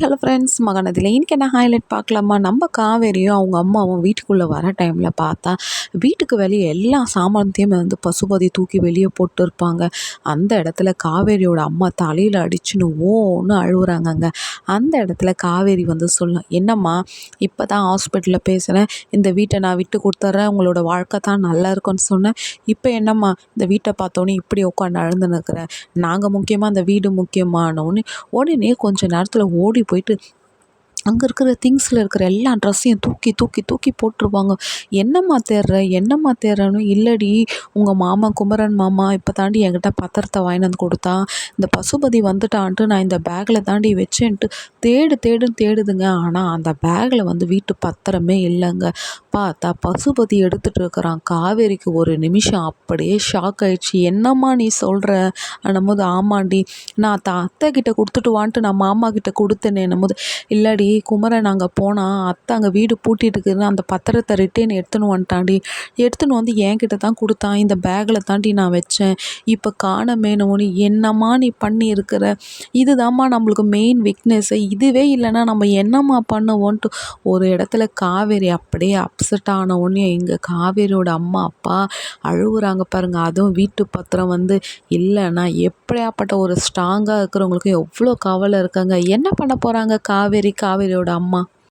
Hello friends மகனதில் இன்றைக்கி என்ன highlight பார்க்கலாமா? நம்ம காவேரியும் அவங்க அம்மாவும் வீட்டுக்குள்ளே வர டைமில் பார்த்தா வீட்டுக்கு வெளியே எல்லா சாமானத்தையுமே வந்து பசுபதி தூக்கி வெளியே போட்டு இருப்பாங்க அந்த இடத்துல காவேரியோட அம்மா தலையில் அடிச்சுன்னு ஓன்னு அழுகுறாங்கங்க அந்த இடத்துல காவேரி வந்து சொல்லலாம் என்னம்மா இப்போ தான் ஹாஸ்பிட்டலில் பேசுகிறேன் இந்த வீட்டை நான் விட்டு கொடுத்துட்றேன் உங்களோட வாழ்க்கை தான் நல்லா இருக்கும்னு சொன்னேன். இப்போ என்னம்மா இந்த வீட்டை பார்த்தோன்னே இப்படி உட்காந்து அழுந்து நிற்கிறேன் நாங்கள் முக்கியமாக அந்த வீடு முக்கியமானோன்னு உடனே கொஞ்சம் நேரத்தில் ஓடி போயிட்டு அங்கே இருக்கிற திங்ஸில் இருக்கிற எல்லா ட்ரெஸ்ஸையும் தூக்கி தூக்கி தூக்கி போட்டுருவாங்க. என்னம்மா தேடுற என்னம்மா தேடுறன்னு இல்லடி உங்கள் மாமா குமரன் மாமா இப்போ தாண்டி என்கிட்ட பத்திரத்தை வாங்கிட்டு வந்து கொடுத்தா இந்த பசுபதி வந்துட்டான்ட்டு நான் இந்த பேக்கில் தாண்டி வச்சேன்ட்டு தேடு தேடுன்னு தேடுதுங்க. ஆனால் அந்த பேக்கில் வந்து வீட்டு பத்திரமே இல்லைங்க. பார்த்தா பசுபதி எடுத்துகிட்டு இருக்கிறான் காவேரிக்கு ஒரு நிமிஷம் அப்படியே ஷாக் ஆயிடுச்சு. என்னம்மா நீ சொல்கிற என்னும்போது ஆமாண்டி நான் த அத்தை கிட்ட கொடுத்துட்டு வான்ட்டு நான் மாமா கிட்ட கொடுத்தேனே என்னும்போது இல்லாடி குமரன் அங்கே போனால் அத்தை அங்கே வீடு பூட்டிட்டு இருக்குதுன்னு அந்த பத்திரத்தை ரிட்டர்ன் எடுத்துன்னு வந்துட்டாண்டி எடுத்துன்னு வந்து என்கிட்ட தான் கொடுத்தான். இந்த பேக்கில் தாண்டி நான் வச்சேன். இப்போ காணமேனோன்னு என்னம்மா நீ பண்ணி இருக்கிற இதுதாம்மா நம்மளுக்கு மெயின் வீக்னஸ்ஸு இதுவே இல்லைன்னா நம்ம என்னம்மா பண்ணுவோன்ட்டு. ஒரு இடத்துல காவேரி அப்படியே அப்செட் ஆன உடனே எங்கள் காவேரியோட அம்மா அப்பா அழுகுறாங்க பாருங்கள் அதுவும் வீட்டு பத்திரம் வந்து இல்லைன்னா எப்படியாப்பட்ட ஒரு ஸ்ட்ராங்காக இருக்கிறவங்களுக்கு எவ்வளோ கவலை இருக்காங்க. என்ன பண்ண போகிறாங்க காவேரி காவேரியோட அம்மா?